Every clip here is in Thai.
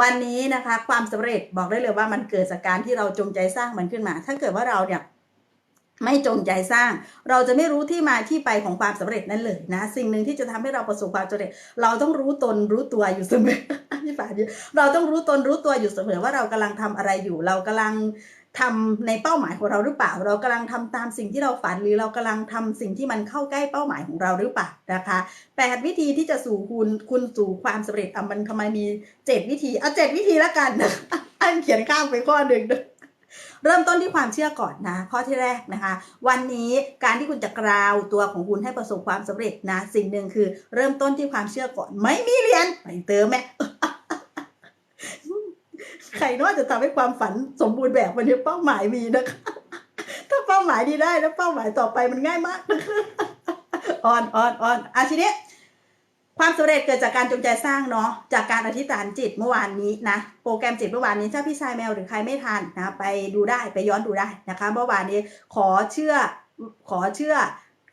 วันนี้นะคะความสำเร็จบอกได้เลยว่ามันเกิดจากการที่เราจงใจสร้างมันขึ้นมา ถ้าเกิดว่าเราเนี่ยไม่จงใจสร้าง เราจะไม่รู้ที่มาที่ไปของความสำเร็จนั้นเลยนะ สิ่งหนึ่งที่จะทำให้เราประสบความสำเร็จ เราต้องรู้ตนรู้ตัวอยู่เสมอพี่ฝาดีเราต้องรู้ตนรู้ตัวอยู่เสมอว่าเรากำลังทำอะไรอยู่ เรากำลัง ทำในเป้าหมายของเราหรือเปล่า เรากำลังทำตามสิ่งที่เราฝันหรือเรากำลังทำสิ่งที่มันเข้าใกล้เป้าหมายของเราหรือเปล่านะคะแปดวิธีที่จะสู่คุณคุณสู่ความสำเร็จอะมันทำไมมีเจ็ดวิธีเอาเจ็ดวิธีละกันอันเขียนข้ามไปข้อหนึ่งด้วยเริ่มต้นที่ความเชื่อก่อนนะ ข้อที่แรกนะคะ วันนี้การที่คุณจะกราวตัวของคุณให้ประสบความสำเร็จนะ สิ่งหนึ่งคือเริ่มต้นที่ความเชื่อก่อน ไม่มีเรียนไปเติมแม่ ใครนอกจะทำให้ความฝันสมบูรณ์แบบวันนี้เป้าหมายมีนะคะ ถ้าเป้าหมายดีได้แล้วเป้าหมายต่อไปมันง่ายมากนะคะออนออนออนอาทีนี้ความสำเร็จเกิดจากการจงใจสร้างเนาะจากการอธิษฐานจิตเมื่อวานนี้นะโปรแกรมจิตเมื่อวานนี้ถ้าพี่ชายแมวหรือใครไม่ทันนะไปดูได้ไปย้อนดูได้นะคะเมื่อวานนี้ขอเชื่อขอเชื่อ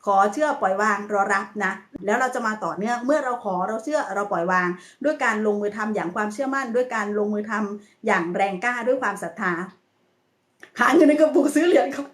ขอเชื่อปล่อยวางรอรับนะแล้วเราจะมาต่อเนื่องเมื่อเราขอเราเชื่อเราปล่อยวาง ด้วยการลงมือทำอย่างความเชื่อมั่น ด้วยการลงมือทำอย่างแรงกล้าด้วยความศรัทธาหาเงินในกระปุกซื้อเหรียญครับ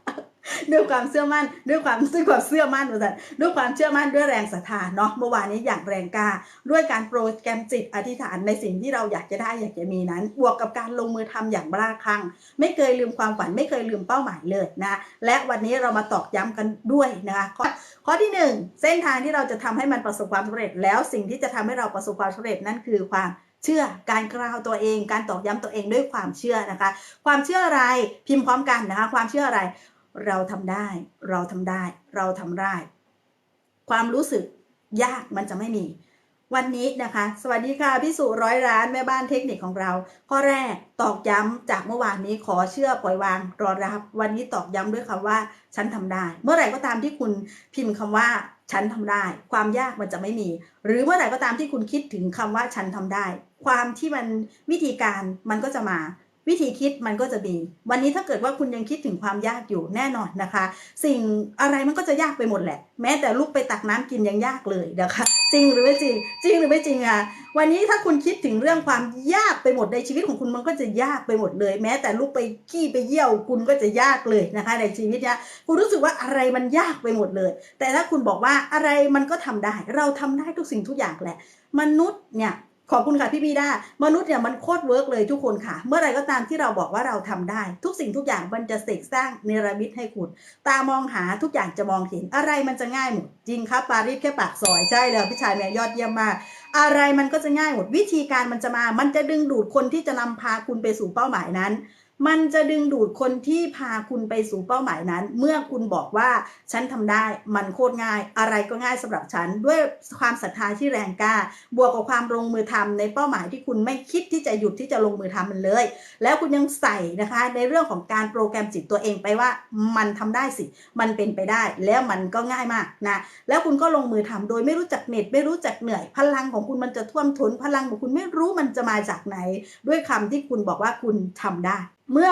ด้วยความเชื่อมั่นด้วยความด้วยความเชื่อมั่นว่าซั่นด้วยความเชื่อมั่นด้วยแรงศรัทธาเนาะเมื่อวานนี้อย่างแรงกล้า ด้วยการโปรแกรมจิตอธิษฐานในสิ่งที่เราอยากจะได้อยากจะมีนั้น บวกกับการลงมือทำอย่างบ้าคลั่ง ไม่เคยลืมความฝันไม่เคยลืมเป้าหมายเลยนะและวันนี้เรามาตอกย้ำกันด้วยนะคะข้อข้อที่หนึ่งเส้นทางที่เราจะทำให้มันประสบความสำเร็จ แล้วสิ่งที่จะทำให้เราประสบความสำเร็จนั่นคือความเชื่อการกล่าวตัวเอง การตอกย้ำตัวเองด้วยความเชื่อนะคะ ความเชื่ออะไรพิมพ์พร้อมกันนะคะ ความเชื่ออะไร เราทำได้ เราทำได้ เราทำได้ ความรู้สึกยากมันจะไม่มี วันนี้นะคะ สวัสดีค่ะพี่สุร้อยร้านแม่บ้านเทคนิคของเรา ข้อแรกตอกย้ำจากเมื่อวานนี้ขอเชื่อปล่อยวางรอรับ วันนี้ตอกย้ำด้วยคำว่า ฉันทำได้ เมื่อไหร่ก็ตามที่คุณพิมพ์คำว่าฉันทำได้ ความยากมันจะไม่มี หรือเมื่อไหร่ก็ตามที่คุณคิดถึงคำว่าฉันทำได้ ความที่มันวิธีการมันก็จะมา วิธีคิดมันก็จะมี วันนี้ถ้าเกิดว่าคุณยังคิดถึงความยากอยู่แน่นอนนะคะ สิ่งอะไรมันก็จะยากไปหมดแหละ แม้แต่ลุกไปตักน้ำกินยังยากเลยนะคะจริงหรือไม่จริง จริงหรือไม่จริงอะวันนี้ถ้าคุณคิดถึงเรื่องความยากไปหมดในชีวิตของคุณมันก็จะยากไปหมดเลย แม้แต่ลุกไปขี้ไปเยี่ยวคุณก็จะยากเลยนะคะ ในชีวิตเนี้ยคุณรู้สึกว่าอะไรมันยากไปหมดเลย แต่ถ้าคุณบอกว่าอะไรมันก็ทำได้ เราทำได้ทุกสิ่งทุกอย่างแหละ มนุษย์เนี่ย ขอบคุณค่ะพี่บีดามนุษย์เนี่ยมันโคตรเวิร์กเลยทุกคนค่ะ เมื่อไรก็ตามที่เราบอกว่าเราทำได้ ทุกสิ่งทุกอย่างมันจะเสกสร้างเนรมิตให้คุณ ตามองหาทุกอย่างจะมองเห็น อะไรมันจะง่ายหมด จริงครับปารีสแค่ปากซอยใช่เลยพี่ชายแม่ยอดเยี่ยมมาก อะไรมันก็จะง่ายหมดวิธีการมันจะมา มันจะดึงดูดคนที่จะนำพาคุณไปสู่เป้าหมายนั้น มันจะดึงดูดคนที่พาคุณไปสู่เป้าหมายนั้น เมื่อคุณบอกว่าฉันทำได้มันโคตรง่าย อะไรก็ง่ายสำหรับฉัน ด้วยความศรัทธาที่แรงกล้า บวกกับความลงมือทำในเป้าหมายที่คุณไม่คิดที่จะหยุดที่จะลงมือทำมันเลย แล้วคุณยังใส่นะคะในเรื่องของการโปรแกรมจิตตัวเองไปว่ามันทำได้สิ มันเป็นไปได้แล้วมันก็ง่ายมากนะแล้วคุณก็ลงมือทำโดยไม่รู้จักเหน็ดไม่รู้จักเหนื่อย พลังของคุณมันจะท่วมท้นพลังของคุณไม่รู้มันจะมาจากไหน ด้วยคำที่คุณบอกว่าคุณทำได้เมื่อ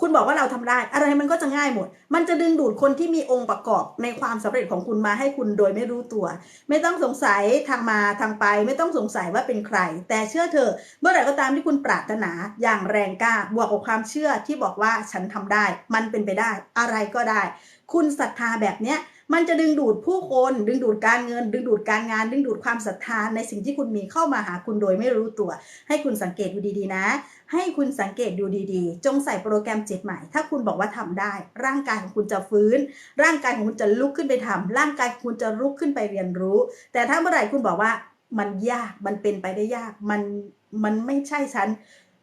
คุณบอกว่าเราทำได้อะไรมันก็จะง่ายหมด มันจะดึงดูดคนที่มีองค์ประกอบในความสำเร็จของคุณมาให้คุณโดยไม่รู้ตัว ไม่ต้องสงสัยทางมาทางไป ไม่ต้องสงสัยว่าเป็นใคร แต่เชื่อเถอะเมื่อไหร่ก็ตามที่คุณปรารถนาอย่างแรงกล้าบวกกับความเชื่อที่บอกว่าฉันทำได้ มันเป็นไปได้ อะไรก็ได้ คุณศรัทธาแบบเนี้ย มันจะดึงดูดผู้คน ดึงดูดการเงิน ดึงดูดการงาน ดึงดูดความศรัทธาในสิ่งที่คุณมีเข้ามาหาคุณโดยไม่รู้ตัว ให้คุณสังเกตดูดีๆนะ ให้คุณสังเกตดูดีๆ จงใส่โปรแกรมจิตใหม่ ถ้าคุณบอกว่าทำได้ ร่างกายของคุณจะฟื้น ร่างกายของคุณจะลุกขึ้นไปทำร่างกายของคุณจะลุกขึ้นไปเรียนรู้ แต่ถ้าเมื่อไหร่คุณบอกว่ามันยากมันเป็นไปได้ยากมันมันไม่ใช่ฉัน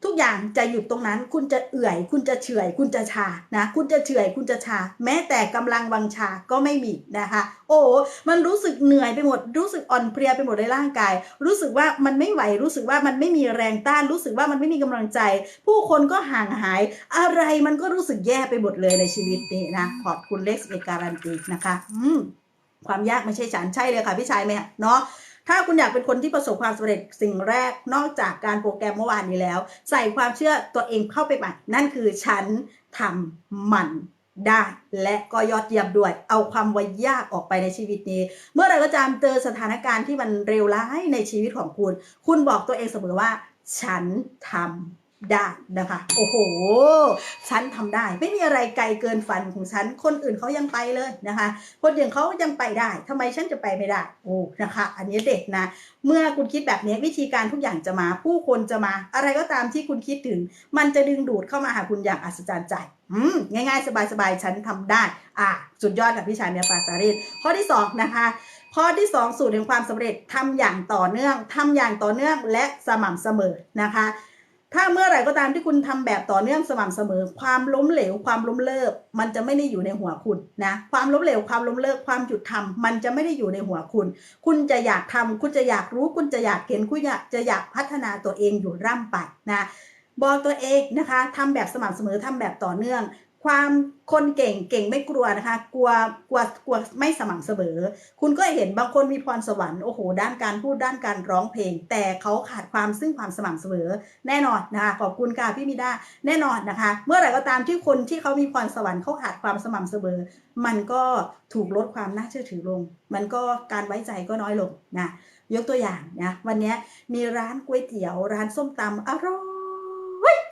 ทุกอย่างจะหยุดตรงนั้น คุณจะเอื่อย คุณจะเฉื่อย คุณจะชา นะ คุณจะเฉื่อย คุณจะชา แม้แต่กำลังวังชาก็ไม่มีนะคะ โอ้ มันรู้สึกเหนื่อยไปหมด รู้สึกอ่อนเพลียไปหมดในร่างกาย รู้สึกว่ามันไม่ไหว รู้สึกว่ามันไม่มีแรงต้าน รู้สึกว่ามันไม่มีกำลังใจ ผู้คนก็ห่างหาย อะไรมันก็รู้สึกแย่ไปหมดเลยในชีวิตนี้นะ ขอบคุณเล็กซ์เอการันตีนะคะ อืมความยากไม่ใช่ฉัน ใช่เลยค่ะพี่ชายแม่ เนาะ ถ้าคุณอยากเป็นคนที่ประสบความสำเร็จสิ่งแรกนอกจากการโปรแกรมเมื่อวานนี้แล้ว ใส่ความเชื่อตัวเองเข้าไปใหม่นั่นคือฉันทำมันได้และก็ยอดเยี่ยมด้วย เอาความวายากออกไปในชีวิตนี้ เมื่อไรก็ตามเจอสถานการณ์ที่มันเร็วร้ายในชีวิตของคุณ คุณบอกตัวเองเสมอว่า ฉันทำ ได้นะคะ โอ้โห ฉันทำได้ ไม่มีอะไรไกลเกินฝันของฉัน คนอื่นเขายังไปเลยนะคะ คนอย่างเขายังไปได้ทำไมฉันจะไปไม่ได้ โอ้นะคะ อันนี้เด็ดนะ เมื่อคุณคิดแบบนี้วิธีการทุกอย่างจะมา ผู้คนจะมา อะไรก็ตามที่คุณคิดถึง มันจะดึงดูดเข้ามาหาคุณอย่างอัศจรรย์ใจง่ายๆ สบายๆ ฉันทำได้ อะสุดยอดกับพี่ชายเมียปาสารินข้อที่สองนะคะ ข้อที่ 2 สูตรแห่งความสำเร็จทำอย่างต่อเนื่องทำอย่างต่อเนื่องและสม่ำเสมอนะคะ ถ้าเมื่อไหร่ก็ตามที่คุณทำแบบต่อเนื่องสม่ำเสมอ ความล้มเหลว ความล้มเลิก มันจะไม่ได้อยู่ในหัวคุณนะ ความล้มเหลว ความล้มเลิก ความหยุดทำมันจะไม่ได้อยู่ในหัวคุณ คุณจะอยากทำคุณจะอยากรู้ คุณจะอยากเห็น คุณอยากจะอยากพัฒนาตัวเองอยู่ร่ำไปนะ บอกตัวเองนะคะทำแบบสม่ำเสมอทำแบบต่อเนื่อง ความคนเก่งเก่งไม่กลัวนะคะ กลัวกลัวกลัวไม่สม่ำเสมอ คุณก็เห็นบางคนมีพรสวรรค์โอ้โหด้านการพูดด้านการร้องเพลง แต่เขาขาดความซึ่งความสม่ำเสมอ แน่นอนนะคะขอบคุณค่ะพี่มิด้าแน่นอนนะคะ เมื่อไหร่ก็ตามที่คนที่เขามีพรสวรรค์เขาขาดความสม่ำเสมอ มันก็ถูกลดความน่าเชื่อถือลง มันก็การไว้ใจก็น้อยลงนะยกตัวอย่างนะวันนี้มีร้านก๋วยเตี๋ยว ร้านส้มตำอร่อย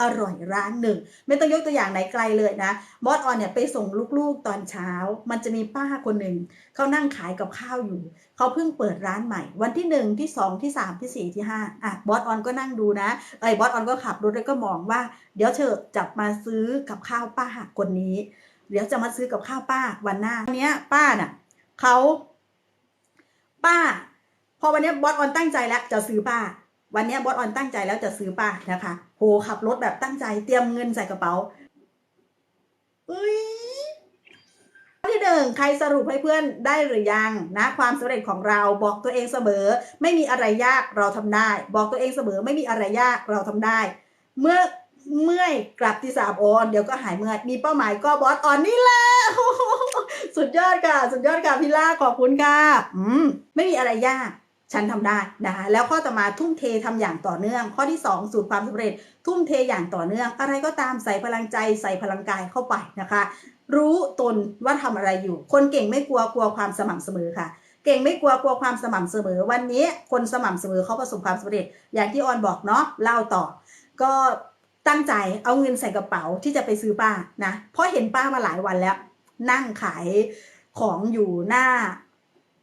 อร่อยร้านหนึ่ง ไม่ต้องยกตัวอย่างไหนไกลเลยนะบอสออนเนี่ยไปส่งลูกๆตอนเช้า มันจะมีป้าคนหนึ่งเขานั่งขายกับข้าวอยู่เขาเพิ่งเปิดร้านใหม่ วันที่หนึ่งที่สองที่สามที่สี่ที่ห้าอะบอสออนก็นั่งดูนะไอ้บอสออนก็ขับรถแล้วก็มองว่า เดี๋ยวเธอจับมาซื้อกับข้าวป้าคนนี้ เดี๋ยวจะมาซื้อกับข้าวป้าวันหน้าวันเนี้ยป้าน่ะเขาป้า พอวันเนี้ยบอสออนตั้งใจแล้วจะซื้อป้า วันนี้บอสออนตั้งใจแล้วจะซื้อป้านะคะ โหขับรถแบบตั้งใจเตรียมเงินใส่กระเป๋าอุ้ยที่หนึ่งใครสรุปให้เพื่อนได้หรือยังนะความสำเร็จของเราบอกตัวเองเสมอ ไม่มีอะไรยากเราทำได้ บอกตัวเองเสมอไม่มีอะไรยากเราทำได้ เมื่อเมื่อยกลับที่สามโอนเดี๋ยวก็หายเมื่อยมีเป้าหมายก็บอสออนนี่แหละสุดยอดค่ะ สุดยอดค่ะพี่ล่าขอบคุณค่ะอืมไม่มีอะไรยาก ฉันทำได้นะคะแล้วข้อต่อมาทุ่มเททำอย่างต่อเนื่อง ข้อที่ 2 สูตรความสำเร็จ ทุ่มเทอย่างต่อเนื่อง อะไรก็ตามใส่พลังใจใส่พลังกายเข้าไปนะคะ รู้ตนว่าทำอะไรอยู่ คนเก่งไม่กลัวกลัวความสม่ำเสมอค่ะ เก่งไม่กลัวกลัวความสม่ำเสมอ วันนี้คนสม่ำเสมอเขาประสบความสำเร็จ อย่างที่ออนบอกเนาะเล่าต่อ ก็ตั้งใจเอาเงินใส่กระเป๋าที่จะไปซื้อป้านะเพราะเห็นป้ามาหลายวันแล้ว นั่งขายของอยู่หน้า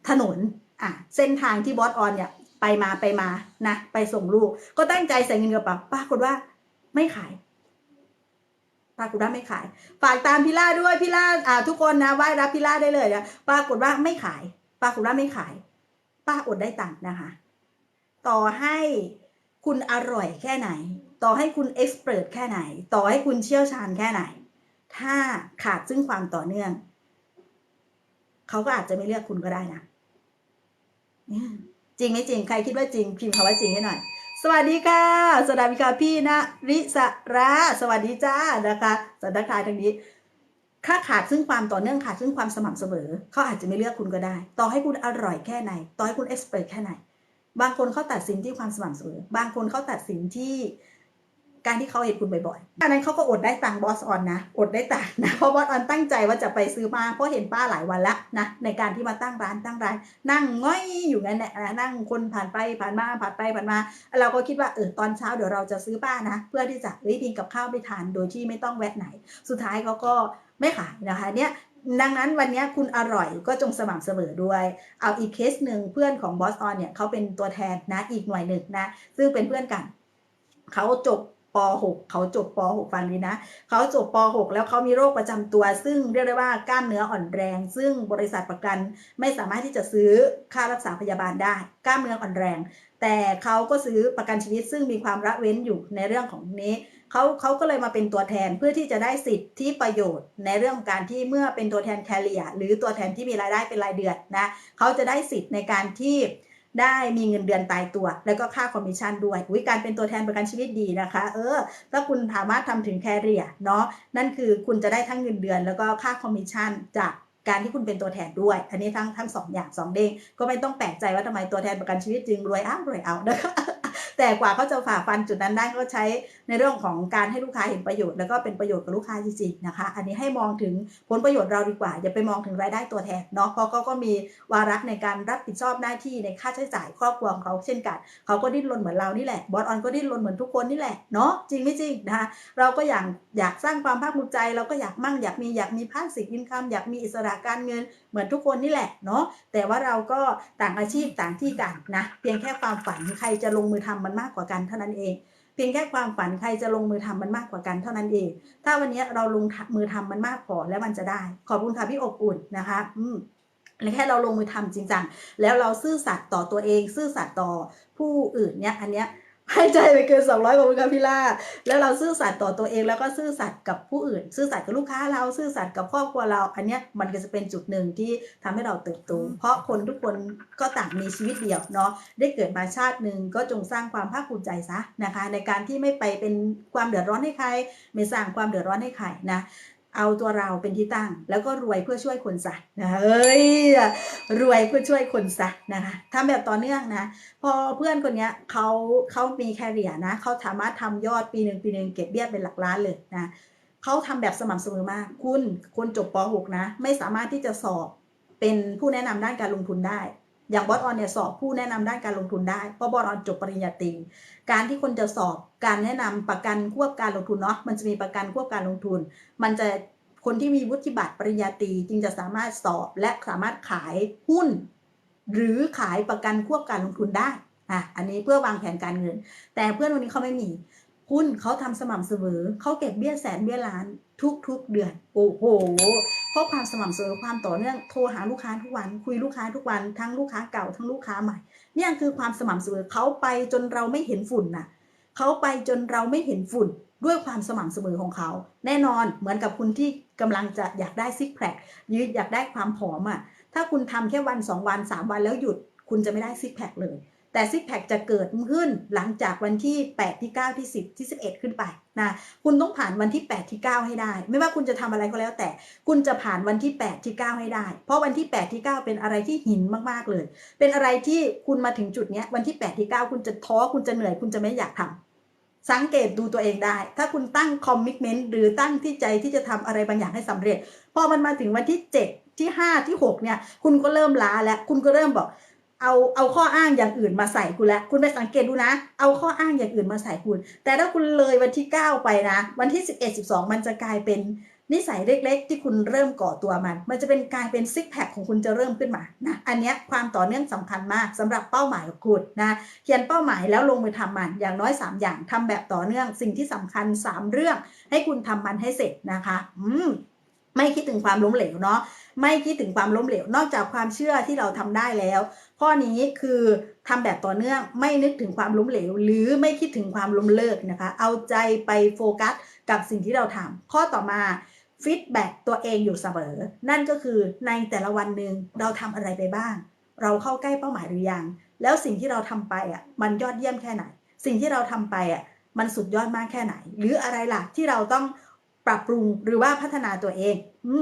ถนน อะเส้นทางที่บอสออนเนี่ยไปมาไปมานะไปส่งลูก ก็ตั้งใจใส่เงินกระเป๋าปรากฏว่าไม่ขายปรากฏว่าไม่ขาย ฝากตามพี่ล่าด้วยพี่ล่าอ่า ทุกคนนะไหว้รับพี่ล่าได้เลยนะปรากฏว่าไม่ขาย ปรากฏว่าไม่ขาย ป้าอดได้ตังค์นะคะ ต่อให้คุณอร่อยแค่ไหน ต่อให้คุณเอ็กซ์เพรสแค่ไหน ต่อให้คุณเชี่ยวชาญแค่ไหน ถ้าขาดซึ่งความต่อเนื่อง เขาก็อาจจะไม่เลือกคุณก็ได้นะ จริงไม่จริงใครคิดว่าจริงพิมพ์คำว่าจริงให้หน่อย สวัสดีค่ะสวัสดีค่ะพี่นะริสระสวัสดีจ้านะคะสันทักทายทางนี้ถ้าขาดซึ่งความต่อเนื่องขาดซึ่งความสม่ำเสมอเขาอาจจะไม่เลือกคุณก็ได้ ต่อให้คุณอร่อยแค่ไหน ต่อให้คุณเอ็กซ์เพรสแค่ไหน บางคนเขาตัดสินที่ความสม่ำเสมอ บางคนเขาตัดสินที่ การที่เขาเห็นคุณบ่อยๆอันนั้นเขาก็อดได้ตังบอสออนนะ อดได้ตังนะ เพราะบอสออนตั้งใจว่าจะไปซื้อมา เพราะเห็นป้าหลายวันแล้วนะ ในการที่มาตั้งร้านตั้งร้าน นั่งง่อยอยู่งั้นแหละนะนั่งคนผ่านไปผ่านมาผ่านไปผ่านมา เราก็คิดว่าเออตอนเช้าเดี๋ยวเราจะซื้อป้านะ เพื่อที่จะเฮ้ยมีกับข้าวไปทาน โดยที่ไม่ต้องแวะไหน สุดท้ายเขาก็ไม่ขายนะคะเนี่ยดังนั้นวันนี้คุณอร่อยก็จงสม่ำเสมอด้วย เอาอีกเคสหนึ่งเพื่อนของบอสออนเนี่ยเขาเป็นตัวแทนนะอีกหน่วยหนึ่งนะ ซึ่งเป็นเพื่อนกัน เขาจบ .6 เขาจบป .6 ฟังดีนะ เขาจบป .6 แล้วเขามีโรคประจำตัว ซึ่งเรียกได้ว่ากล้ามเนื้ออ่อนแรง ซึ่งบริษัทประกันไม่สามารถที่จะซื้อค่ารักษาพยาบาลได้ กล้ามเนื้ออ่อนแรง แต่เขาก็ซื้อประกันชีวิต ซึ่งมีความละเว้นอยู่ในเรื่องของนี้เขาเขาก็เลยมาเป็นตัวแทนเพื่อที่จะได้สิทธิประโยชน์ ในเรื่องการที่เมื่อเป็นตัวแทนแคเรียหรือตัวแทนที่มีรายได้เป็นรายเดือนนะเขาจะได้สิทธิ์ในการที่ ได้มีเงินเดือนตายตัว แล้วก็ค่าคอมมิชชั่นด้วยวิการเป็นตัวแทนประกันชีวิตดีนะคะ เออ ถ้าคุณสามารถทำถึงแคเรียเนาะนั่นคือคุณจะได้ทั้งเงินเดือน แล้วก็ค่าคอมมิชชั่นจากการที่คุณเป็นตัวแทนด้วย อันนี้ทั้งทั้งสองอย่างสองเด้งก็ไม่ต้องแปลกใจว่าทำไมตัวแทนประกันชีวิตจึงรวยอ้าวรวยเอานะคะแต่กว่าเขาจะฝ่าฟันจุดนั้นได้ก็ใช้ ในเรื่องของการให้ลูกค้าเห็นประโยชน์แล้วก็เป็นประโยชน์กับลูกค้าจริงๆนะคะ อันนี้ให้มองถึงผลประโยชน์เราดีกว่า อย่าไปมองถึงรายได้ตัวแทนเนาะเพราะเขาก็มีวาระในการรับผิดชอบหน้าที่ในค่าใช้จ่ายครอบครัวของเขาเช่นกัน เขาก็ดิ้นรนเหมือนเรานี่แหละบอสออนก็ดิ้นรนเหมือนทุกคนนี่แหละเนาะจริงไม่จริงนะคะเราก็อยากอยากสร้างความภาคภูมิใจ เราก็อยากมั่งอยากมีอยากมีพาสซีฟอินคัมอยากมีอิสระการเงินเหมือนทุกคนนี่แหละเนาะแต่ว่าเราก็ต่างอาชีพต่างที่กันนะเพียงแค่ความฝันใครจะลงมือทำมันมากกว่ากันเท่านั้นเอง พียงแค่ความฝันใครจะลงมือทำมันมากกว่ากันเท่านั้นเอง ถ้าวันนี้เราลงมือทำมันมากพอแล้วมันจะได้ ขอบคุณค่ะพี่อบอุ่นนะคะ อืมและแค่เราลงมือทำจริงจังแล้วเราซื่อสัตย์ต่อตัวเอง ซื่อสัตย์ต่อผู้อื่นเนี่ย อันเนี้ย ให้ใจไปเกินสองร้อยกว่าคุณค่ะพี่ล่าแล้วเราซื่อสัตย์ต่อตัวเองแล้วก็ซื่อสัตย์กับผู้อื่น ซื่อสัตย์กับลูกค้าเราซื่อสัตย์กับครอบครัวเรา อันเนี้ยมันก็จะเป็นจุดหนึ่งที่ทำให้เราเติบโตเพราะคนทุกคนก็ต่างมีชีวิตเดียวเนาะได้เกิดมาชาติหนึ่งก็จงสร้างความภาคภูมิใจซะนะคะ ในการที่ไม่ไปเป็นความเดือดร้อนให้ใคร ไม่สร้างความเดือดร้อนให้ใครนะ เอาตัวเราเป็นที่ตั้ง แล้วก็รวยเพื่อช่วยคนซะนะเอ้ยรวยเพื่อช่วยคนซะนะคะทำแบบต่อเนื่องนะ พอเพื่อนคนนี้เขาเขามีแคริเอร์นะเขาสามารถทำยอดปีหนึ่งปีหนึ่งเก็บเบี้ยเป็นหลักล้านเลยนะเขาทำแบบสม่ำเสมอมาก คุณคนจบป .6 นะ ไม่สามารถที่จะสอบเป็นผู้แนะนำด้านการลงทุนได้ อย่างบอสออนเนี่ยสอบผู้แนะนำด้านการลงทุนได้ เพราะบอสออนจบปริญญาตรีการที่คนจะสอบการแนะนำประกันควบการลงทุนเนาะมันจะมีประกันควบการลงทุน มันจะคนที่มีวุฒิบัตรปริญญาตรีจึงจะสามารถสอบและสามารถขายหุ้น หรือขายประกันควบการลงทุนได้อะอันนี้เพื่อวางแผนการเงิน แต่เพื่อนวันนี้เขาไม่มีหุ้นเขาทำสม่ำเสมอเขาเก็บเบี้ยแสนเบี้ยล้าน ทุกๆเดือน โอ้โหเพราะความสม่ำเสมอความต่อเนื่องโทรหาลูกค้าทุกวัน คุยลูกค้าทุกวันทั้งลูกค้าเก่าทั้งลูกค้าใหม่เนี่ยคือความสม่ำเสมอเขาไปจนเราไม่เห็นฝุ่นน่ะเขาไปจนเราไม่เห็นฝุ่นด้วยความสม่ำเสมอของเขา แน่นอนเหมือนกับคุณที่กำลังจะอยากได้ซิกแพคยืดอยากได้ความผอมอะถ้าคุณทำแค่วันสองวันสามวันแล้วหยุด คุณจะไม่ได้ซิกแพคเลย แต่ซิกแพคจะเกิดขึ้นหลังจากวันที่ 8 ที่ 9 ที่ 10 ที่ 11 ขึ้นไปนะคุณต้องผ่านวันที่ 8 ที่ 9 ให้ได้ ไม่ว่าคุณจะทำอะไรก็แล้วแต่ คุณจะผ่านวันที่ 8 ที่ 9 ให้ได้ เพราะวันที่ 8 ที่ 9 เป็นอะไรที่หินมากๆเลย เป็นอะไรที่คุณมาถึงจุดนี้วันที่ 8 ที่ 9 คุณจะท้อคุณจะเหนื่อยคุณจะไม่อยากทำสังเกตดูตัวเองได้ ถ้าคุณตั้งคอมมิชเมนต์หรือตั้งที่ใจที่จะทำอะไรบางอย่างให้สำเร็จ พอมันมาถึงวันที่ 7 ที่ 5 ที่ 6 เนี่ย คุณก็เริ่มล้าแล้ว คุณก็เริ่มบอก เอาเอาข้ออ้างอย่างอื่นมาใส่คุณแล้วคุณไปสังเกตดูนะ เอาข้ออ้างอย่างอื่นมาใส่คุณ แต่ถ้าคุณเลยวันที่ 9 ไปนะ วันที่ 11 12 มันจะกลายเป็นนิสัยเล็กๆ ที่คุณเริ่มก่อตัวมัน มันจะเป็นกลายเป็นซิกแพคของคุณจะเริ่มขึ้นมานะ อันนี้ความต่อเนื่องสำคัญมากสำหรับเป้าหมายของคุณนะ เขียนเป้าหมายแล้วลงมือทำมัน อย่างน้อย 3 อย่างทำแบบต่อเนื่อง สิ่งที่สำคัญ 3 เรื่อง ให้คุณทำมันให้เสร็จนะคะ อืมไม่คิดถึงความล้มเหลวเนาะ ไม่คิดถึงความล้มเหลว นอกจากความเชื่อที่เราทำได้แล้ว ข้อนี้คือทำแบบต่อเนื่องไม่นึกถึงความล้มเหลว หรือไม่คิดถึงความล้มเลิกนะคะ เอาใจไปโฟกัสกับสิ่งที่เราทำข้อต่อมาฟีดแบ็กตัวเองอยู่เสมอ นั่นก็คือในแต่ละวันหนึ่งเราทำอะไรไปบ้าง เราเข้าใกล้เป้าหมายหรือยัง แล้วสิ่งที่เราทำไปอะมันยอดเยี่ยมแค่ไหน สิ่งที่เราทำไปอะมันสุดยอดมากแค่ไหน หรืออะไรล่ะที่เราต้องปรับปรุงหรือว่าพัฒนาตัวเอง อื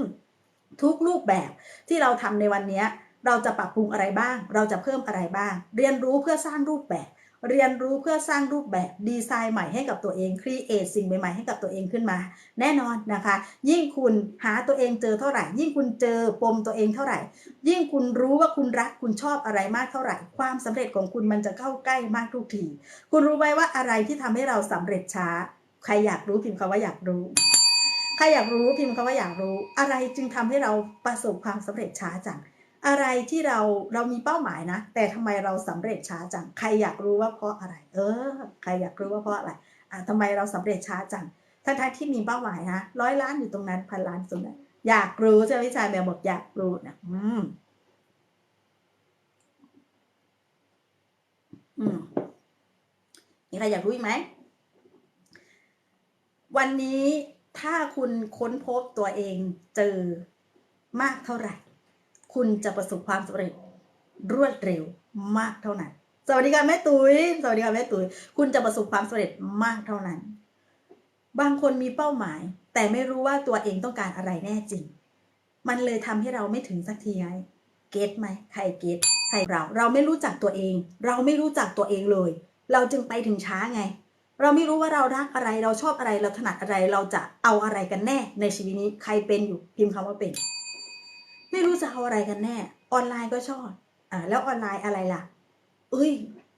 ทุกรูปแบบที่เราทำในวันนี้ เราจะปรับปรุงอะไรบ้าง เราจะเพิ่มอะไรบ้าง เรียนรู้เพื่อสร้างรูปแบบ เรียนรู้เพื่อสร้างรูปแบบดีไซน์ใหม่ให้กับตัวเองครีเอทสิ่งใหม่ๆให้กับตัวเองขึ้นมา แน่นอนนะคะ ยิ่งคุณหาตัวเองเจอเท่าไหร่ ยิ่งคุณเจอปมตัวเองเท่าไหร่ ยิ่งคุณรู้ว่าคุณรักคุณชอบอะไรมากเท่าไหร่ ความสำเร็จของคุณมันจะเข้าใกล้มากทุกทีคุณรู้ไหมว่าอะไรที่ทำให้เราสำเร็จช้า ใครอยากรู้พิมพ์คำว่าอยากรู้ใครอยากรู้พิมพ์คำว่าอยากรู้ อะไรจึงทำให้เราประสบความสำเร็จช้าจัง อะไรที่เราเรามีเป้าหมายนะ แต่ทำไมเราสำเร็จช้าจัง ใครอยากรู้ว่าเพราะอะไร เออ ใครอยากรู้ว่าเพราะอะไรอะทำไมเราสำเร็จช้าจังทั้งๆที่มีเป้าหมายนะร้อยล้านอยู่ตรงนั้นพันล้านตรงนั้นอยากรู้ใช่ไหมชายแมวบอกอยากรู้นะอืมอืมมีใครอยากรู้อีกไหมวันนี้ถ้าคุณค้นพบตัวเองเจอมากเท่าไหร่ คุณจะประสบความสำเร็จรวดเร็วมากเท่านั้น สวัสดีค่ะแม่ตุ๋ย สวัสดีค่ะแม่ตุ๋ย คุณจะประสบความสำเร็จมากเท่านั้น บางคนมีเป้าหมาย แต่ไม่รู้ว่าตัวเองต้องการอะไรแน่จริง มันเลยทำให้เราไม่ถึงสักทีไงเก็ตไหมใครเก็ตใครเรา เราไม่รู้จักตัวเอง เราไม่รู้จักตัวเองเลย เราจึงไปถึงช้าไง เราไม่รู้ว่าเรารักอะไร เราชอบอะไร เราถนัดอะไร เราจะเอาอะไรกันแน่ในชีวิตนี้ ใครเป็นอยู่พิมพ์คำว่าเป็น ไม่รู้จะเอาอะไรกันแน่ ออนไลน์ก็ชอบ อ่า แล้วออนไลน์อะไรล่ะ เอ้ย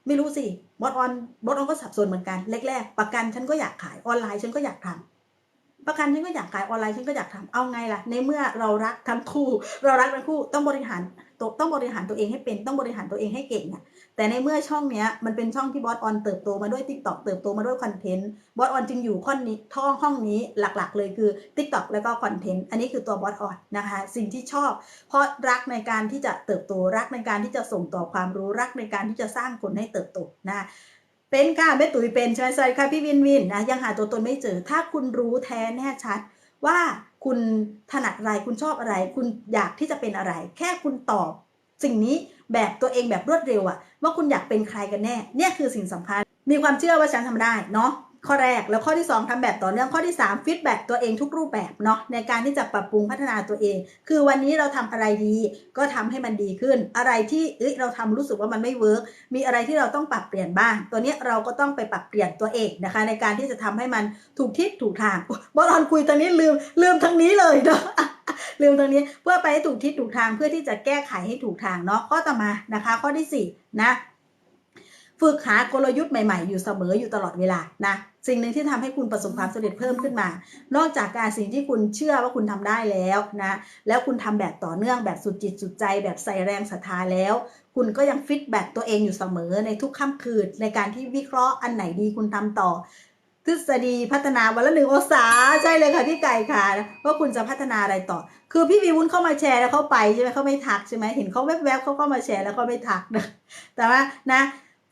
ไม่รู้สิบอสออนบอสออนก็สับสนเหมือนกันแรกๆประกันฉันก็อยากขายออนไลน์ฉันก็อยากทำประกันฉันก็อยากขายออนไลน์ฉันก็อยากทำเอาไงล่ะ ในเมื่อเรารักทั้งคู่ เรารักทั้งคู่ต้องบริหาร ต,ต้องบริหารตัวเองให้เป็นต้องบริหารตัวเองให้เก่งอะแต่ในเมื่อช่องเนี้ยมันเป็นช่องที่บอสออนเติบโตมาด้วย t ิ k t o k เติบโตมาด้วยคอนเทนต์บอสออนจึงอยู่ข้อนี้ท่องห้องนี้หลักๆ เลยคือ t ิ k t o k แล้วก็คอนเทนต์อันนี้คือตัวบอสออนนะคะ สิ่งที่ชอบ เพราะรักในการที่จะเติบโตรักในการที่จะส่งต่อความรู้รักในการที่จะสร้างคนให้เติบโตนะเป็นค่ะแม่ตุ๋ยเป็นใช่ไหมสวัสดีค่ะพี่วินวินนะยังหาตัวตนไม่เจอ ถ้าคุณรู้แท้แน่ชัดว่า คุณถนัดอะไรคุณชอบอะไร คุณอยากที่จะเป็นอะไร แค่คุณตอบสิ่งนี้แบบตัวเองแบบรวดเร็วอะว่าคุณอยากเป็นใครกันแน่ เนี่ยคือสิ่งสำคัญ มีความเชื่อว่าฉันทำได้เนาะ ข้อแรกแล้วข้อที่ 2ทำแบบต่อเนื่องข้อที่3ฟีดแบ็กตัวเองทุกรูปแบบเนาะในการที่จะปรับปรุงพัฒนาตัวเอง คือวันนี้เราทำอะไรดีก็ทำให้มันดีขึ้น อะไรที่เอ้ยเราทำรู้สึกว่ามันไม่เวิร์กมีอะไรที่เราต้องปรับเปลี่ยนบ้าง ตัวเนี้ยเราก็ต้องไปปรับเปลี่ยนตัวเองนะคะ ในการที่จะทำให้มันถูกทิศถูกทางบอลอนคุยตอนนี้ลืมลืมทั้งนี้เลยเนาะลืมตรงนี้เพื่อไปให้ถูกทิศถูกทางเพื่อที่จะแก้ไขให้ถูกทางเนาะข้อต่อมานะคะ ข้อที่สี่นะ ฝึกหากลยุทธ์ใหม่ๆ อยู่เสมออยู่ตลอดเวลานะสิ่งหนึ่งที่ทำให้คุณประสบความสำเร็จเพิ่มขึ้นมา นอกจากการสิ่งที่คุณเชื่อว่าคุณทำได้แล้วนะแล้วคุณทำแบบต่อเนื่องแบบสุดจิตสุดใจ แบบใส่แรงศรัทธาแล้ว คุณก็ยังฟิตแบตตัวเองอยู่เสมอในทุกค่ำคืนในการที่วิเคราะห์อันไหนดีคุณทำต่อทฤษฎีพัฒนาวันละหนึ่งองศาใช่เลยค่ะพี่ไก่ค่ะว่าคุณจะพัฒนาอะไรต่อ คือพี่วีวุ้นเข้ามาแชร์แล้วเขาไปใช่ไหมเขาไม่ทักใช่ไหมเห็นเขาแวบๆเขาเข้ามาแชร์แล้วก็ไม่ทักนะแต่ว่านะ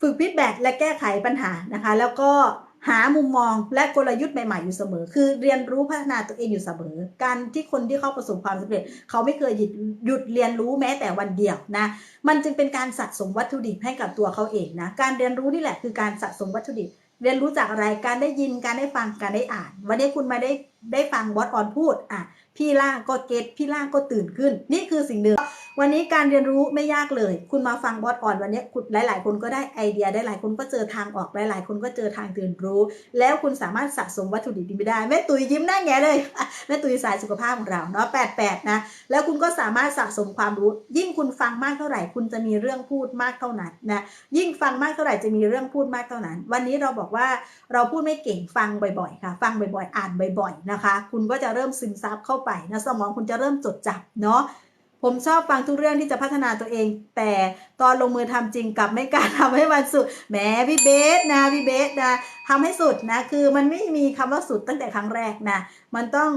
ฝึกฟีดแบ็กและแก้ไขปัญหานะคะ แล้วก็หามุมมองและกลยุทธ์ใหม่ๆอยู่เสมอ คือเรียนรู้พัฒนาตัวเองอยู่เสมอ การที่คนที่เขาประสบความสำเร็จ เขาไม่เคยหยุดหยุดเรียนรู้แม้แต่วันเดียวนะ มันจึงเป็นการสะสมวัตถุดิบให้กับตัวเขาเองนะ การเรียนรู้นี่แหละคือการสะสมวัตถุดิบ เรียนรู้จากอะไร การได้ยิน การได้ฟัง การได้อ่าน วันนี้คุณมาได้ได้ฟังบอสออนพูดอะ พี่ล่าก็เก็ตพี่ล่าก็ตื่นขึ้น นี่คือสิ่งหนึ่ง วันนี้การเรียนรู้ไม่ยากเลย คุณมาฟังบอสอ่อนวันนี้คุณหลาย ๆ คนก็ได้ไอเดียได้หลายคนก็เจอทางออกหลาย ๆ คนก็เจอทางตื่นรู้ แล้วคุณสามารถสะสมวัตถุดิบได้แม่ตุ๋ยยิ้มได้แงเลยแม่ตุ๋ยสายสุขภาพของเราเนาะ88นะแล้วคุณก็สามารถสะสมความรู้ ยิ่งคุณฟังมากเท่าไหร่ คุณจะมีเรื่องพูดมากเท่านั้นนะยิ่งฟังมากเท่าไหร่จะมีเรื่องพูดมากเท่านั้น วันนี้เราบอกว่าเราพูดไม่เก่งฟังบ่อย ๆ ค่ะ ฟังบ่อย ๆ อ่านบ่อย ๆ นะคะ คุณก็จะเริ่มซึมซับเข้าไปนะสมองคุณจะเริ่มจดจับเนาะผมชอบฟังทุกเรื่องที่จะพัฒนาตัวเอง แต่ตอนลงมือทำจริงกลับไม่กล้าทำให้มันสุดแหมพี่เบสนะพี่เบสนะทำให้สุดนะคือมันไม่มีคำว่าสุดตั้งแต่ครั้งแรกนะมันต้อง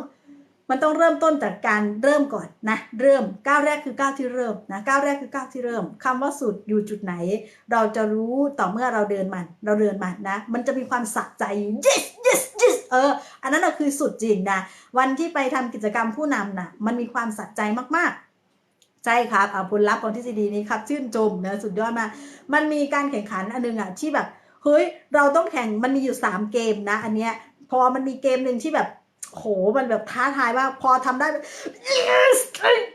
มันต้องเริ่มต้นจากการเริ่มก่อนนะ เริ่มก้าวแรกคือก้าวที่เริ่มนะก้าวแรกคือก้าวที่เริ่มคำว่าสุดอยู่จุดไหน เราจะรู้ต่อเมื่อเราเดินมัน เราเดินมันนะ มันจะมีความสะใจ yes yes yes เออ อันนั้นคือสุดจริงนะ วันที่ไปทำกิจกรรมผู้นำนะมันมีความสะใจมากๆใช่ครับอ่าผลลัพธ์ของทฤษฎีนี้ครับ ชื่นชมนะสุดยอดมาก มันมีการแข่งขันอันนึงอะที่แบบ เฮ้ย เราต้องแข่งมันมีอยู่ 3 เกมนะ อันเนี้ยพอมันมีเกมหนึ่งที่แบบ โหมันแบบท้าทายว่ากพอทำได้ yes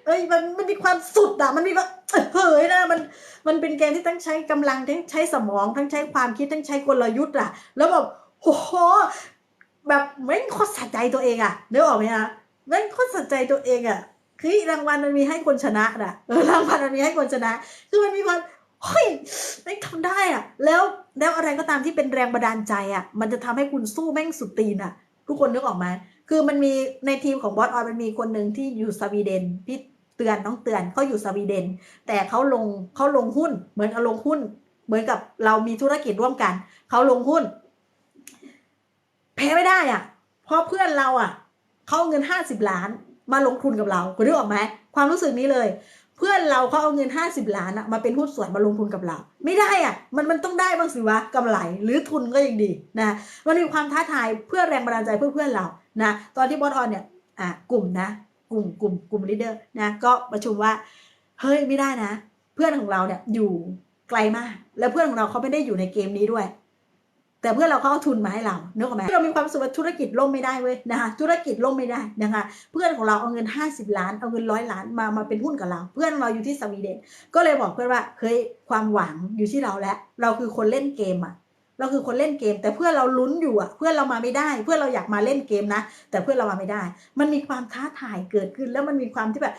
เอ้ยมันมันมีความสุดอะมันมีแบบเฮ้ยนะมันมันเป็นเกมที่ต้องใช้กำลังทั้งใช้สมองทั้งใช้ความคิดทั้งใช้กลยุทธ์อะแล้วแบบโอ้โหแบบแม่งโคตรสะใจตัวเองอะนึกออกไหมฮะแม่งโคตรสะใจตัวเองอะคือรางวัลมันมีให้คนชนะน่ะรางวัลมันมีให้คนชนะ คือมันมีความเฮ้ยแม่งทำได้อะแล้วแล้วอะไรก็ตามที่เป็นแรงบันดาลใจอะมันจะทำให้คุณสู้แม่งสุดตีนอะทุกคนนึกออกไหม คือมันมีในทีมของบอสออนมันมีคนหนึ่งที่อยู่สวีเดนพี่เตือนน้องเตือนเขาอยู่สวีเดน แต่เขาลงเขาลงหุ้น เหมือนกับลงหุ้น เหมือนกับเรามีธุรกิจร่วมกันเขาลงหุ้นแพ้ไม่ได้อะ เพราะเพื่อนเราอะเขาเอาเงินห้าสิบล้านมาลงทุนกับเราคุณนึกออกไหมความรู้สึกนี้เลย เพื่อนเราเขาเอาเงินห้าสิบล้านอะมาเป็นหุ้นส่วนมาลงทุนกับเรา ไม่ได้อะ มันมันต้องได้บ้างสิวะกำไรหรือทุนก็ยังดีนะมันมีความท้าทายเพื่อแรงบันดาลใจเพื่อเพื่อนเรา นะตอนที่บอสออนเนี่ยอะกลุ่มนะ กลุ่มกลุ่มกลุ่มลีดเดอร์นะก็ประชุมว่าเฮ้ยไม่ได้นะ เพื่อนของเราเนี่ยอยู่ไกลมาก แล้วเพื่อนของเราเขาไม่ได้อยู่ในเกมนี้ด้วย แต่เพื่อนเราเขาเอาทุนมาให้เราเนกออกไหมเรามีความสึกว่าธุรกิจล่มไม่ได้เว้ยนะคะธุรกิจล่มไม่ได้นะคะเพื่อนของเราเอาเงิน 50 ล้านเอาเงินร้อยล้านมามาเป็นหุ้นกับเรา เพื่อนเราอยู่ที่สวีเดนก็เลยบอกเพื่อนว่าเฮ้ยความหวังอยู่ที่เราแล้วเราคือคนเล่นเกมอะ เราคือคนเล่นเกม แต่เพื่อนเราลุ้นอยู่อะ เพื่อนเรามาไม่ได้ เพื่อนเราอยากมาเล่นเกมนะ แต่เพื่อนเรามาไม่ได้ มันมีความท้าทายเกิดขึ้น แล้วมันมีความที่แบบ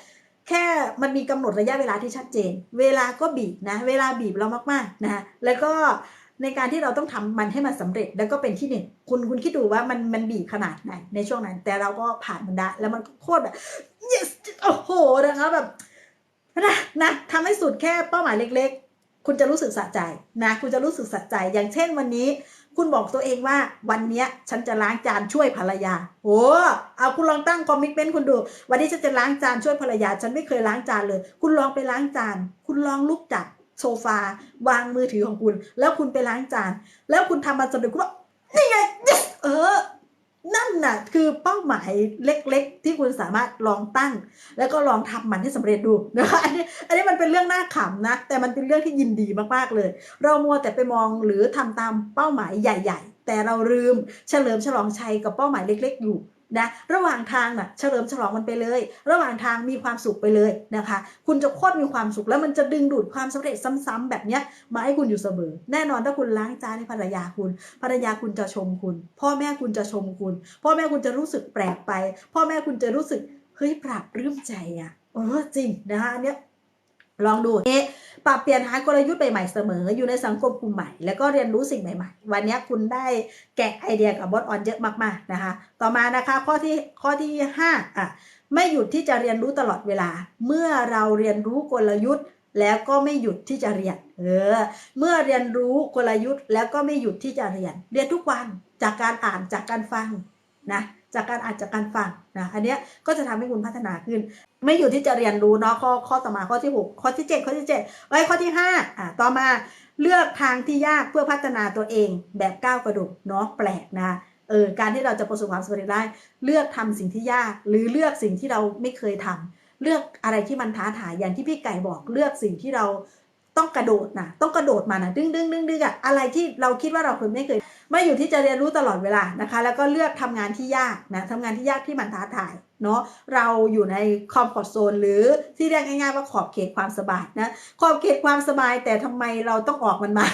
แค่มันมีกำหนดระยะเวลาที่ชัดเจน เวลาก็บีบนะ เวลาบีบเรามากๆนะแล้วก็ในการที่เราต้องทำมันให้มันสำเร็จแล้วก็เป็นที่หนึ่งคุณคุณคิดดูว่ามันมันบีบขนาดไหนในช่วงนั้น แต่เราก็ผ่านมันได้แล้วมันโคตรแบบ yes โอ้โหนะคะแบบนะนะทำให้สุดแค่เป้าหมายเล็ก คุณจะรู้สึกสะใจนะ คุณจะรู้สึกสะใจ อย่างเช่นวันนี้ คุณบอกตัวเองว่าวันนี้ฉันจะล้างจานช่วยภรรยาโอ้เอาคุณลองตั้งคอมมิชเมนต์คุณดู วันนี้ฉันจะล้างจานช่วยภรรยา ฉันไม่เคยล้างจานเลย คุณลองไปล้างจาน คุณลองลุกจากโซฟา วางมือถือของคุณ แล้วคุณไปล้างจาน แล้วคุณทำมันสำเร็จคุณว่านี่ไงเออ นั่นน่ะคือเป้าหมายเล็กๆ ที่คุณสามารถลองตั้ง แล้วก็ลองทำมันให้สำเร็จดูนะคะอันนี้อันนี้มันเป็นเรื่องน่าขำนะ แต่มันเป็นเรื่องที่ยินดีมากๆเลย เรามัวแต่ไปมองหรือทำตามเป้าหมายใหญ่ ๆ แต่เราลืมเฉลิมฉลองชัยกับเป้าหมายเล็ก ๆ อยู่ นะระหว่างทางน่ะเฉลิมฉลองมันไปเลย ระหว่างทางมีความสุขไปเลยนะคะ คุณจะโคตรมีความสุขแล้วมันจะดึงดูดความสำเร็จซ้ำๆแบบเนี้ยมาให้คุณอยู่เสมอ แน่นอนถ้าคุณล้างจานให้ภรรยาคุณภรรยาคุณจะชมคุณ พ่อแม่คุณจะชมคุณ พ่อแม่คุณจะรู้สึกแปลกไป พ่อแม่คุณจะรู้สึกเฮ้ยปรับรื้มใจอะเออจริงนะคะอันเนี้ย ลองดูเอ๊ะปรับเปลี่ยนหากลยุทธ์ใหม่ๆเสมอ อยู่ในสังคมกลุ่มใหม่ แล้วก็เรียนรู้สิ่งใหม่ๆ วันนี้คุณได้แกะไอเดียกับบอสออนเยอะมากๆนะคะ ต่อมานะคะข้อที่ข้อที่ห้าอะไม่หยุดที่จะเรียนรู้ตลอดเวลา เมื่อเราเรียนรู้กลยุทธ์แล้วก็ไม่หยุดที่จะเรียน เออ เมื่อเรียนรู้กลยุทธ์แล้วก็ไม่หยุดที่จะเรียน เรียนทุกวันจากการอ่านจากการฟังนะจากการอ่านจากการฟังนะอันเนี้ยก็จะทำให้คุณพัฒนาขึ้น ไม่หยุดที่จะเรียนรู้เนาะข้อข้อต่อมาข้อที่หกข้อที่เจ็ดข้อที่เจ็ดไอ้ข้อที่ห้าอะต่อมาเลือกทางที่ยากเพื่อพัฒนาตัวเองแบบก้าวกระโดดเนาะแปลกนะเออการที่เราจะประสบความสำเร็จได้ เลือกทำสิ่งที่ยาก หรือเลือกสิ่งที่เราไม่เคยทำเลือกอะไรที่มันท้าทายอย่างที่พี่ไก่บอกเลือกสิ่งที่เราต้องกระโดดนะต้องกระโดดมานะดึงดึงดึงดึงอะอะไรที่เราคิดว่าเราเคยไม่เคย ไม่อยู่ที่จะเรียนรู้ตลอดเวลานะคะ แล้วก็เลือกทำงานที่ยากนะทำงานที่ยากที่มันท้าทายเนาะเราอยู่ในคอมฟอร์ทโซนหรือที่เรียกง่ายๆว่าขอบเขตความสบายนะขอบเขตความสบายแต่ทำไมเราต้องออกมันมา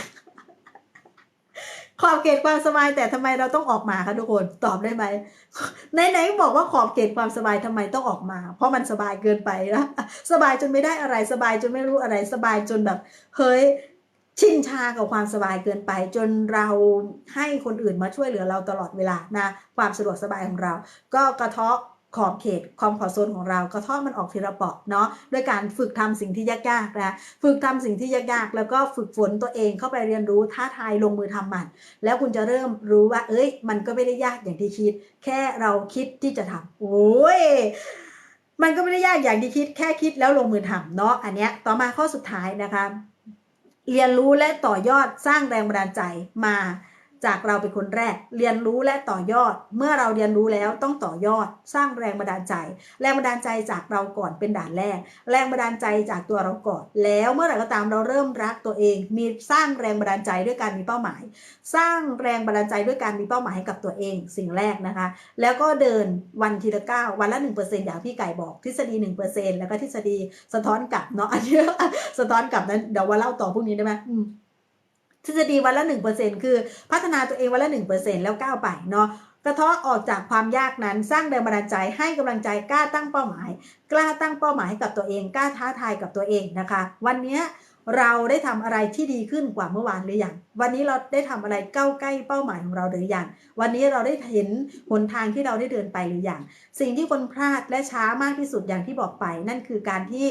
ขอบเขตความสบายแต่ทำไมเราต้องออกมาคะทุกคนตอบได้ไหมไหนๆบอกว่าขอบเขตความสบายทำไมต้องออกมา เพราะมันสบายเกินไปนะสบายจนไม่ได้อะไรสบายจนไม่รู้อะไรสบายจนแบบ เฮ้ย ชินชากับความสบายเกินไป จนเราให้คนอื่นมาช่วยเหลือเราตลอดเวลานะความสะดวกสบายของเรา ก็กระเทาะขอบเขตความขอโซนของเรากระทาะมันออกทีละเปาะเนาะด้วยการฝึกทำสิ่งที่ยากๆนะฝึกทำสิ่งที่ยากๆ แล้วก็ฝึกฝนตัวเองเข้าไปเรียนรู้ท้าทายลงมือทำมัน แล้วคุณจะเริ่มรู้ว่า เอ้ย มันก็ไม่ได้ยากอย่างที่คิด แค่เราคิดที่จะทำโอ้ยมันก็ไม่ได้ยากอย่างที่คิด แค่คิดแล้วลงมือทำเนาะอันเนี้ยต่อมาข้อสุดท้ายนะคะ เรียนรู้และต่อยอดสร้างแรงบันดาลใจมา จากเราเป็นคนแรก เรียนรู้และต่อยอด เมื่อเราเรียนรู้แล้วต้องต่อยอด สร้างแรงบันดาลใจ แรงบันดาลใจจากเราก่อนเป็นด่านแรก แรงบันดาลใจจากตัวเราก่อน แล้วเมื่อไหร่ก็ตามเราเริ่มรักตัวเอง มีสร้างแรงบันดาลใจด้วยการมีเป้าหมาย สร้างแรงบันดาลใจด้วยการมีเป้าหมายให้กับตัวเอง สิ่งแรกนะคะ แล้วก็เดินวันทีละก้าววันละ 1%อย่างพี่ไก่บอกทฤษฎี 1%แล้วก็ทฤษฎีสะท้อนกลับเนาะอันนี้สะท้อนกลับนั้นเดี๋ยวว่าเล่าต่อพรุ่งนี้ได้ไหม ทฤษฎีวันละ 1%คือพัฒนาตัวเองวันละ 1%แล้วก้าวไปเนาะกระเทาะออกจากความยากนั้นสร้างแรงบันดาลใจให้กำลังใจกล้าตั้งเป้าหมาย กล้าตั้งเป้าหมายให้กับตัวเองกล้าท้าทายกับตัวเองนะคะ วันนี้เราได้ทำอะไรที่ดีขึ้นกว่าเมื่อวานหรือยังวันนี้เราได้ทำอะไรก้าวใกล้เป้าหมายของเราหรือยังวันนี้เราได้เห็นหนทางที่เราได้เดินไปหรือยังสิ่งที่คนพลาดและช้ามากที่สุดอย่างที่บอกไป นั่นคือการที่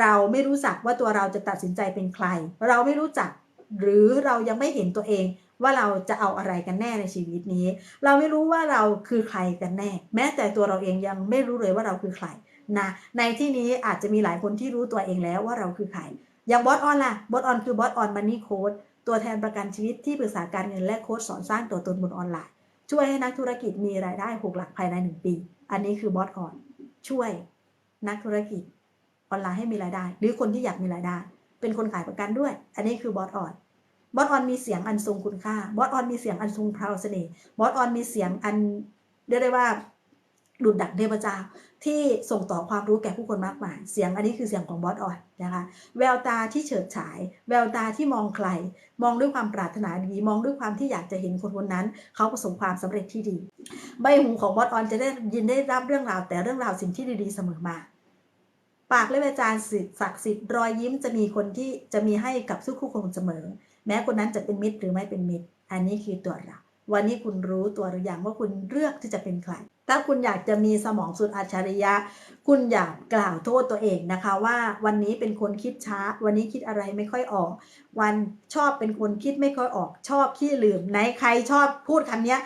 เราไม่รู้จักว่าตัวเราจะตัดสินใจเป็นใคร เราไม่รู้จัก หรือเรายังไม่เห็นตัวเองว่าเราจะเอาอะไรกันแน่ในชีวิตนี้ เราไม่รู้ว่าเราคือใครกันแน่ แม้แต่ตัวเราเองยังไม่รู้เลยว่าเราคือใครนะในที่นี้อาจจะมีหลายคนที่รู้ตัวเองแล้วว่าเราคือใครอย่างบอสออนล่ะบอสออนคือบอสออนมันนี่โค้ดตัวแทนประกันชีวิตที่ปรึกษาการเงินและโค้ดสอนสร้างตัวตนบนออนไลน์ ช่วยให้นักธุรกิจมีรายได้หกหลักภายในหนึ่งปี อันนี้คือบอสออนช่วยนักธุรกิจออนไลน์ให้มีรายได้ หรือคนที่อยากมีรายได้ เป็นคนขายประกันด้วย อันนี้คือบอสออนบอสออนมีเสียงอันทรงคุณค่าบอสออนมีเสียงอันทรงพราวเสน่ห์บอสออนมีเสียงอันเรียกได้ว่าดุดดังเทพเจ้าที่ส่งต่อความรู้แก่ผู้คนมากมาย เสียงอันนี้คือเสียงของบอสออนนะคะ แววตาที่เฉิดฉาย แววตาที่มองใคร มองด้วยความปรารถนาดี มองด้วยความที่อยากจะเห็นคนคนนั้น เขาประสบความสำเร็จที่ดี ใบหูของบอสออนจะได้ยินได้รับเรื่องราวแต่เรื่องราวสิ่งที่ดีๆเสมอมา ปากและวาจาศักดิ์สิทธิ์รอยยิ้มจะมีคนที่จะมีให้กับทุกคู่คนเสมอ แม้คนนั้นจะเป็นมิตรหรือไม่เป็นมิตร อันนี้คือตัวเราวันนี้คุณรู้ตัวหรือยังว่าคุณเลือกที่จะเป็นใคร ถ้าคุณอยากจะมีสมองสุดอัจฉริยะ คุณอยากกล่าวโทษตัวเองนะคะ ว่าวันนี้เป็นคนคิดช้า วันนี้คิดอะไรไม่ค่อยออก วันชอบเป็นคนคิดไม่ค่อยออก ชอบขี้ลืมไหนใครชอบพูดคำเนี้ย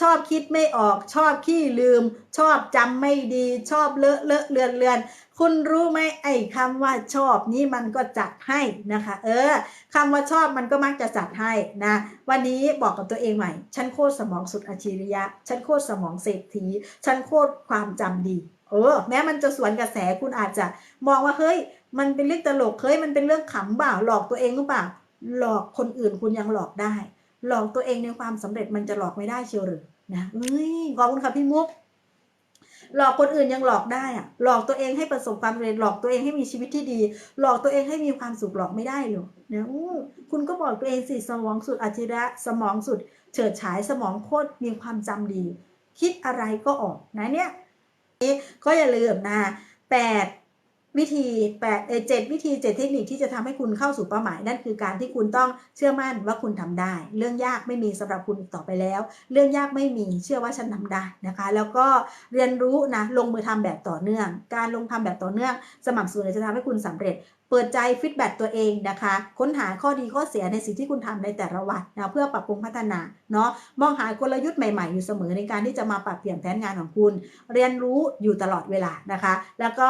ชอบคิดไม่ออก ชอบขี้ลืม ชอบจำไม่ดี ชอบเลอะเลอะเลือนเลือนคุณรู้ไหมไอ้คำว่าชอบนี่มันก็จัดให้นะคะ เออคำว่าชอบมันก็มักจะจัดให้นะ วันนี้บอกกับตัวเองใหม่ ฉันโคตรสมองสุดอัจฉริยะ ฉันโคตรสมองเศรษฐี ฉันโคตรความจำดี เออ แม้มันจะสวนกระแสคุณอาจจะมองว่าเฮ้ย มันเป็นเรื่องตลกเฮ้ยมันเป็นเรื่องขำเปล่าหลอกตัวเองหรือเปล่าหลอกคนอื่นคุณยังหลอกได้ หลอกตัวเองในความสำเร็จมันจะหลอกไม่ได้เชียวหรือนะเฮ้ยขอบคุณค่ะพี่มุก หลอกคนอื่นยังหลอกได้อะหลอกตัวเองให้ประสบความสำเร็จหลอกตัวเองให้มีชีวิตที่ดี หลอกตัวเองให้มีความสุขหลอกไม่ได้หรอกนะอู้คุณก็บอกตัวเองสิสมองสุดอัจฉริยะสมองสุด เฉิดฉายสมองโคตรมีความจำดี คิดอะไรก็ออกนะเนี่ยก็อย่าลืมนะแปด วิธีแปดเอเจ็ดวิธีเจ็ดเทคนิคที่จะทำให้คุณเข้าสู่เป้าหมาย นั่นคือการที่คุณต้องเชื่อมั่นว่าคุณทำได้ เรื่องยากไม่มีสำหรับคุณต่อไปแล้ว เรื่องยากไม่มีเชื่อว่าฉันทำได้นะคะ แล้วก็เรียนรู้นะลงมือทำแบบต่อเนื่อง การลงทำแบบต่อเนื่อง สม่ำเสมอจะทำให้คุณสำเร็จ เปิดใจฟีดแบ็ตัวเองนะคะ ค้นหาข้อดีข้อเสียในสิ่งที่คุณทำในแต่ละวันนะเพื่อปรับปรุงพัฒนาเนาะมองหากลยุทธ์ใหม่ๆ อยู่เสมอในการที่จะมาปรับเปลี่ยนแผนงานของคุณ เรียนรู้อยู่ตลอดเวลานะคะ แล้วก็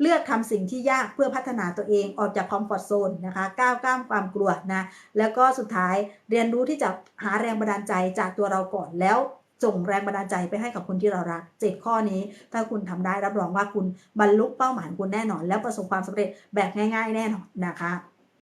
เลือกทำสิ่งที่ยากเพื่อพัฒนาตัวเองออกจากคอมฟอร์ทโซนนะคะก้าวข้ามความกลัวนะแล้วก็สุดท้ายเรียนรู้ที่จะหาแรงบันดาลใจจากตัวเราก่อนแล้ว ส่งแรงบันดาลใจไปให้กับคนที่เรารักเจ็ดข้อนี้ ถ้าคุณทำได้รับรองว่าคุณบรรลุเป้าหมายคุณแน่นอน แล้วประสบความสำเร็จแบบง่าย ๆ แน่นอนนะคะ